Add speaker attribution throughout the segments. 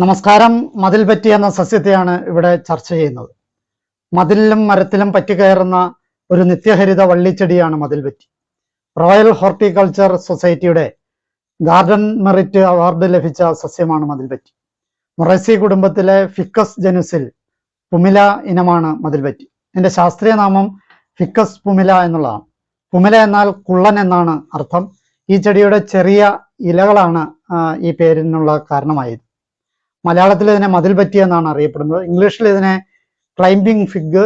Speaker 1: നമസ്കാരം. മതിൽ പറ്റി എന്ന സസ്യത്തെയാണ് ഇവിടെ ചർച്ച ചെയ്യുന്നത്. മതിലിലും മരത്തിലും പറ്റിക്കയറുന്ന ഒരു നിത്യഹരിത വള്ളിച്ചെടിയാണ് മതിൽ പറ്റി. റോയൽ ഹോർട്ടിക്കൾച്ചർ സൊസൈറ്റിയുടെ ഗാർഡൻ മെറിറ്റ് അവാർഡ് ലഭിച്ച സസ്യമാണ് മതിൽ പറ്റി. മൊറേസി കുടുംബത്തിലെ ഫിക്കസ് ജനുസിൽ പുമില ഇനമാണ് മതിൽ പറ്റി. ഇതിന്റെ ശാസ്ത്രീയ നാമം ഫിക്കസ് പുമില എന്നുള്ളതാണ്. പുമില എന്നാൽ കുള്ളൻ എന്നാണ് അർത്ഥം. ഈ ചെടിയുടെ ചെറിയ ഇലകളാണ് ഈ പേരിനുള്ള കാരണമായത്. മലയാളത്തിൽ ഇതിനെ മതിൽ പറ്റി എന്നാണ് അറിയപ്പെടുന്നത്. ഇംഗ്ലീഷിൽ ഇതിനെ climbing fig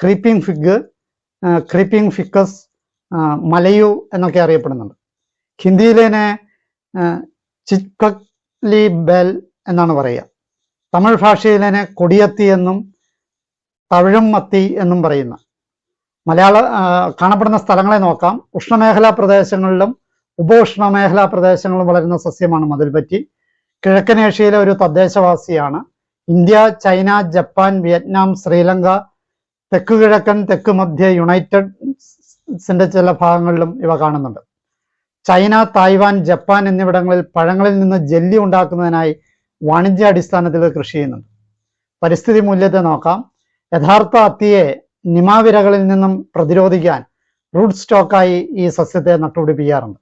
Speaker 1: creeping fig creeping ficus മലയു എന്നൊക്കെ അറിയപ്പെടുന്നുണ്ട്. ഹിന്ദിയിൽ ഇതിനെ ചിക്കലി ബെൽ എന്നാണ് പറയുക. തമിഴ് ഭാഷയിൽ ഇതിനെ കൊടിയത്തി എന്നും തവിഴും മത്തി എന്നും പറയുന്ന. മലയാള കാണപ്പെടുന്ന സ്ഥലങ്ങളെ നോക്കാം. ഉഷ്ണമേഖലാ പ്രദേശങ്ങളിലും ഉപോഷ്ണമേഖലാ പ്രദേശങ്ങളിലും വളരുന്ന സസ്യമാണ് മതിൽപറ്റി. കിഴക്കൻ ഏഷ്യയിലെ ഒരു തദ്ദേശവാസിയാണ്. India China Japan Vietnam Sri Lanka തെക്ക് കിഴക്കൻ തെക്ക് മധ്യ യുണൈറ്റഡ്സിന്റെ ചില ഭാഗങ്ങളിലും ഇവ കാണുന്നുണ്ട്. ചൈന തായ്വാൻ ജപ്പാൻ എന്നിവിടങ്ങളിൽ പഴങ്ങളിൽ നിന്ന് ജെല്ലി ഉണ്ടാക്കുന്നതിനായി വാണിജ്യ അടിസ്ഥാനത്തിൽ കൃഷി ചെയ്യുന്നുണ്ട്. പരിസ്ഥിതി മൂല്യത്തെ നോക്കാം. യഥാർത്ഥ അത്തിയെ നിമാവിരകളിൽ നിന്നും പ്രതിരോധിക്കാൻ റൂട്ട് സ്റ്റോക്കായി ഈ സസ്യത്തെ നട്ടുപിടിപ്പിക്കാറുണ്ട്.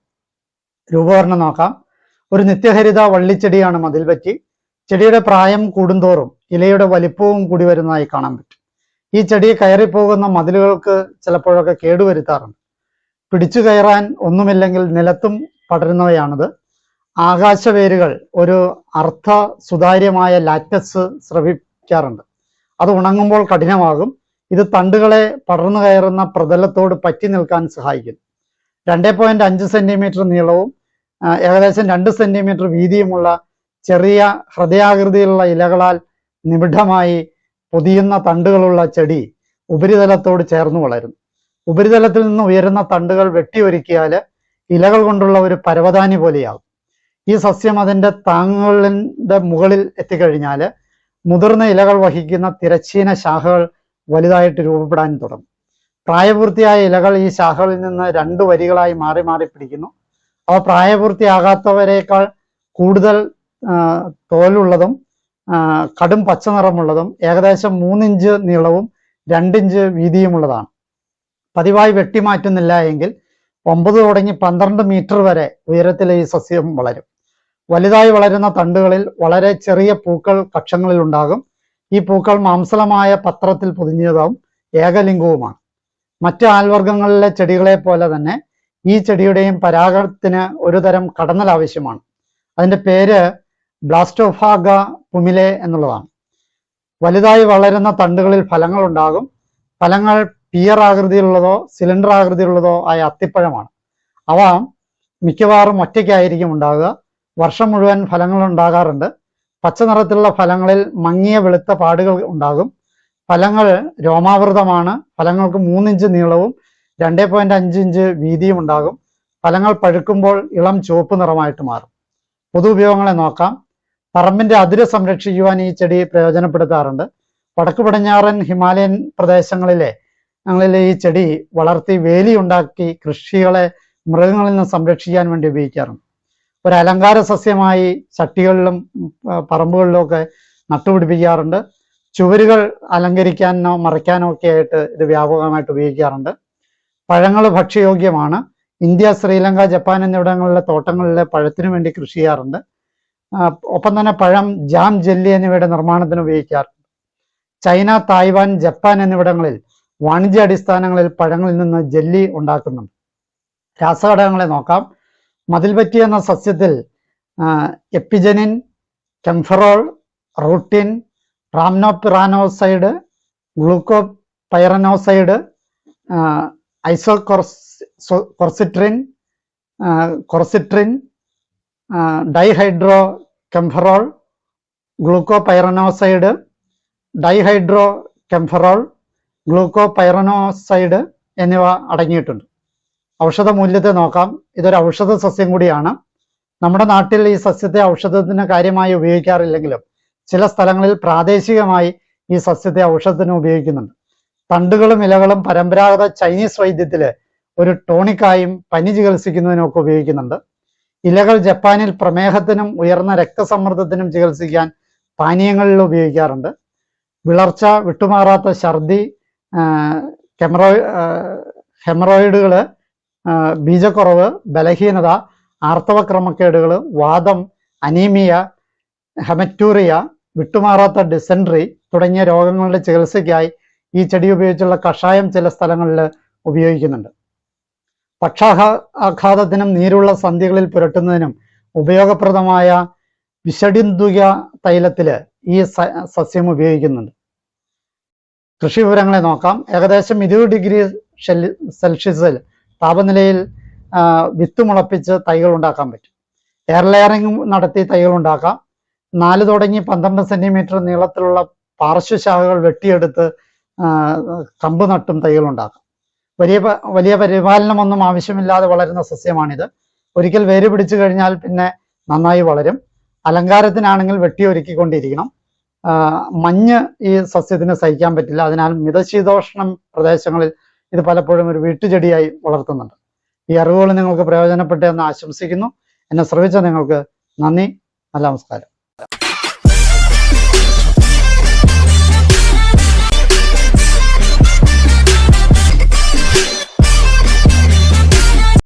Speaker 1: രൂപവർണം നോക്കാം. ഒരു നിത്യഹരിത വള്ളിച്ചെടിയാണ് മതിൽ പറ്റി. ചെടിയുടെ പ്രായം കൂടുന്തോറും ഇലയുടെ വലിപ്പവും കൂടി വരുന്നതായി കാണാൻ പറ്റും. ഈ ചെടി കയറിപ്പോകുന്ന മതിലുകൾക്ക് ചിലപ്പോഴൊക്കെ കേടുവരുത്താറുണ്ട്. പിടിച്ചു കയറാൻ ഒന്നുമില്ലെങ്കിൽ നിലത്തും പടരുന്നവയാണിത്. ആകാശവേരുകൾ ഒരു അർത്ഥ സുതാര്യമായ ലാറ്റസ് ശ്രവിക്കാറുണ്ട് അത് ഉണങ്ങുമ്പോൾ കഠിനമാകും. ഇത് തണ്ടുകളെ പടർന്നു കയറുന്ന പ്രതലത്തോട് പറ്റി നിൽക്കാൻ സഹായിക്കുന്നു. രണ്ടേ പോയിന്റ് അഞ്ച് സെന്റിമീറ്റർ നീളവും ഏകദേശം രണ്ട് സെന്റിമീറ്റർ വീതിയുമുള്ള ചെറിയ ഹൃദയാകൃതിയിലുള്ള ഇലകളാൽ നിബിഡമായി പൊതിയുന്ന തണ്ടുകളുള്ള ചെടി ഉപരിതലത്തോട് ചേർന്ന് വളരുന്നു. ഉപരിതലത്തിൽ നിന്ന് ഉയരുന്ന തണ്ടുകൾ വെട്ടിയൊരുക്കിയാൽ ഇലകൾ കൊണ്ടുള്ള ഒരു പരവതാനി പോലെയാകും. ഈ സസ്യം അതിന്റെ താങ്ങുകളിന്റെ മുകളിൽ എത്തിക്കഴിഞ്ഞാൽ മുതിർന്ന ഇലകൾ വഹിക്കുന്ന തിരശ്ചീന ശാഖകൾ വലുതായിട്ട് രൂപപ്പെടാൻ തുടങ്ങും. പ്രായപൂർത്തിയായ ഇലകൾ ഈ ശാഖകളിൽ നിന്ന് രണ്ട് വരികളായി മാറി മാറി പിടിക്കുന്നു. അവ പ്രായപൂർത്തിയാകാത്തവരെക്കാൾ കൂടുതൽ തോലുള്ളതും കടും പച്ച നിറമുള്ളതും ഏകദേശം മൂന്നിഞ്ച് നീളവും രണ്ടിഞ്ച് വീതിയുമുള്ളതാണ്. പതിവായി വെട്ടിമാറ്റുന്നില്ല എങ്കിൽ ഒമ്പത് തുടങ്ങി പന്ത്രണ്ട് മീറ്റർ വരെ ഉയരത്തിൽ ഈ സസ്യം വളരും. വലുതായി വളരുന്ന തണ്ടുകളിൽ വളരെ ചെറിയ പൂക്കൾ കക്ഷങ്ങളിൽ ഉണ്ടാകും ഈ പൂക്കൾ മാംസളമായ പത്രത്തിൽ പൊതിഞ്ഞതും ഏകലിംഗവുമാണ്. മറ്റ് ആൽവർഗങ്ങളിലെ ചെടികളെ പോലെ തന്നെ ഈ ചെടിയുടെയും പരാഗത്തിന് ഒരു തരം കടന്നൽ ആവശ്യമാണ്. അതിന്റെ പേര് ബ്ലാസ്റ്റോഫാഗ പുമിലെ എന്നുള്ളതാണ്. വലുതായി വളരുന്ന തണ്ടുകളിൽ ഫലങ്ങൾ ഉണ്ടാകും. ഫലങ്ങൾ പിയർ ആകൃതിയിലുള്ളതോ സിലിണ്ടർ ആകൃതിയിലുള്ളതോ ആയ അത്തിപ്പഴമാണ്. അവ മിക്കവാറും ഒറ്റയ്ക്കായിരിക്കും ഉണ്ടാകുക. വർഷം മുഴുവൻ ഫലങ്ങൾ ഉണ്ടാകാറുണ്ട്. പച്ച നിറത്തിലുള്ള ഫലങ്ങളിൽ മങ്ങിയ വെളുത്ത പാടുകൾ ഉണ്ടാകും. ഫലങ്ങൾ രോമാവൃതമാണ്. ഫലങ്ങൾക്ക് മൂന്നിഞ്ച് നീളവും രണ്ടേ പോയിന്റ് അഞ്ച് ഇഞ്ച് വീതിയും ഉണ്ടാകും ഫലങ്ങൾ പഴുക്കുമ്പോൾ ഇളം ചുവപ്പ് നിറമായിട്ട് മാറും. പൊതു ഉപയോഗങ്ങളെ നോക്കാം. പറമ്പിന്റെ അതിര് സംരക്ഷിക്കുവാൻ ഈ ചെടി പ്രയോജനപ്പെടുത്താറുണ്ട്. വടക്ക് പടിഞ്ഞാറൻ ഹിമാലയൻ പ്രദേശങ്ങളിലെ ഞങ്ങളിലെ ഈ ചെടി വളർത്തി വേലി ഉണ്ടാക്കി കൃഷികളെ മൃഗങ്ങളിൽ നിന്ന് സംരക്ഷിക്കാൻ വേണ്ടി ഉപയോഗിക്കാറുണ്ട്. ഒരു അലങ്കാര സസ്യമായി ചട്ടികളിലും പറമ്പുകളിലും ഒക്കെ നട്ടുപിടിപ്പിക്കാറുണ്ട്. ചുവരുകൾ അലങ്കരിക്കാനോ മറയ്ക്കാനോ ഒക്കെ ആയിട്ട് ഇത് വ്യാപകമായിട്ട് ഉപയോഗിക്കാറുണ്ട്. പഴങ്ങൾ ഭക്ഷ്യയോഗ്യമാണ്. ഇന്ത്യ ശ്രീലങ്ക ജപ്പാൻ എന്നിവിടങ്ങളിലെ തോട്ടങ്ങളിലെ പഴത്തിനു വേണ്ടി കൃഷി ചെയ്യാറുണ്ട്. ഒപ്പം തന്നെ പഴം ജാം ജെല്ലി എന്നിവയുടെ നിർമ്മാണത്തിന് ഉപയോഗിക്കാറുണ്ട്. ചൈന തായ്വാൻ ജപ്പാൻ എന്നിവിടങ്ങളിൽ വാണിജ്യ അടിസ്ഥാനങ്ങളിൽ പഴങ്ങളിൽ നിന്ന് ജെല്ലി ഉണ്ടാക്കുന്നുണ്ട്. രാസഘടകങ്ങളെ നോക്കാം. മതിൽപറ്റി എന്ന സസ്യത്തിൽ apigenin kaempferol rutin rhamnopyranoside glucopyranoside isoquercitrin quercitrin dihydro kaempferol glucopyranoside dihydro kaempferol glucopyranoside എന്നിവ അടങ്ങിയിട്ടുണ്ട്. ഔഷധ മൂല്യത്തെ നോക്കാം. ഇതൊരു ഔഷധ സസ്യം കൂടിയാണ്. നമ്മുടെ നാട്ടിൽ ഈ സസ്യത്തെ ഔഷധത്തിന് കാര്യമായി ഉപയോഗിക്കാറില്ലെങ്കിലും ചില സ്ഥലങ്ങളിൽ പ്രാദേശികമായി ഈ സസ്യത്തെ ഔഷധത്തിന് ഉപയോഗിക്കുന്നുണ്ട്. തണ്ടുകളും ഇലകളും പരമ്പരാഗത ചൈനീസ് വൈദ്യത്തിൽ ഒരു ടോണിക്കായും പനി ചികിത്സിക്കുന്നതിനും ഒക്കെ ഉപയോഗിക്കുന്നുണ്ട്. ഇലകൾ ജപ്പാനിൽ പ്രമേഹത്തിനും ഉയർന്ന രക്തസമ്മർദ്ദത്തിനും ചികിത്സിക്കാൻ പാനീയങ്ങളിൽ ഉപയോഗിക്കാറുണ്ട്. വിളർച്ച വിട്ടുമാറാത്ത ഛർദി കെമറോ ഹെമറോയിഡുകൾ ബീജക്കുറവ് ബലഹീനത ആർത്തവക്രമക്കേടുകൾ വാദം അനീമിയ ഹെമറ്റൂറിയ വിട്ടുമാറാത്ത ഡിസെൻട്രി തുടങ്ങിയ രോഗങ്ങളുടെ ചികിത്സയ്ക്കായി ഈ ചെടി ഉപയോഗിച്ചുള്ള കഷായം ചില സ്ഥലങ്ങളിൽ ഉപയോഗിക്കുന്നുണ്ട്. പക്ഷാഘാതത്തിനും നീരുള്ള സന്ധികളിൽ പുരട്ടുന്നതിനും ഉപയോഗപ്രദമായ വിഷടിന്തുക തൈലത്തിൽ ഈ സസ്യം ഉപയോഗിക്കുന്നുണ്ട്. കൃഷി വിവരങ്ങളെ നോക്കാം. ഏകദേശം ഇരുപത് ഡിഗ്രി സെൽഷ്യസിൽ താപനിലയിൽ വിത്ത് മുളപ്പിച്ച് തൈകൾ ഉണ്ടാക്കാൻ പറ്റും. എയർ ലെയറിംഗ് നടത്തി തൈകൾ ഉണ്ടാക്കാം. നാല് തുടങ്ങി പന്ത്രണ്ട് സെന്റിമീറ്റർ നീളത്തിലുള്ള പാർശ്വശാഖകൾ വെട്ടിയെടുത്ത് കമ്പ് നട്ടും തൈകൾ ഉണ്ടാക്കാം. വലിയ വലിയ പരിപാലനമൊന്നും ആവശ്യമില്ലാതെ വളരുന്ന സസ്യമാണിത്. ഒരിക്കൽ വേര് പിടിച്ചു കഴിഞ്ഞാൽ പിന്നെ നന്നായി വളരും. അലങ്കാരത്തിനാണെങ്കിൽ വെട്ടിയൊരുക്കിക്കൊണ്ടിരിക്കണം മഞ്ഞ് ഈ സസ്യത്തിന് സഹിക്കാൻ പറ്റില്ല. അതിനാൽ മിതശീതോഷ്ണം പ്രദേശങ്ങളിൽ ഇത് പലപ്പോഴും ഒരു വീട്ടുചെടിയായി വളർത്തുന്നുണ്ട്. ഈ അറിവുകൾ നിങ്ങൾക്ക് പ്രയോജനപ്പെട്ടെന്ന് ആശംസിക്കുന്നു. എന്നെ ശ്രവിച്ച നിങ്ങൾക്ക് നന്ദി. നല്ല നമസ്കാരം.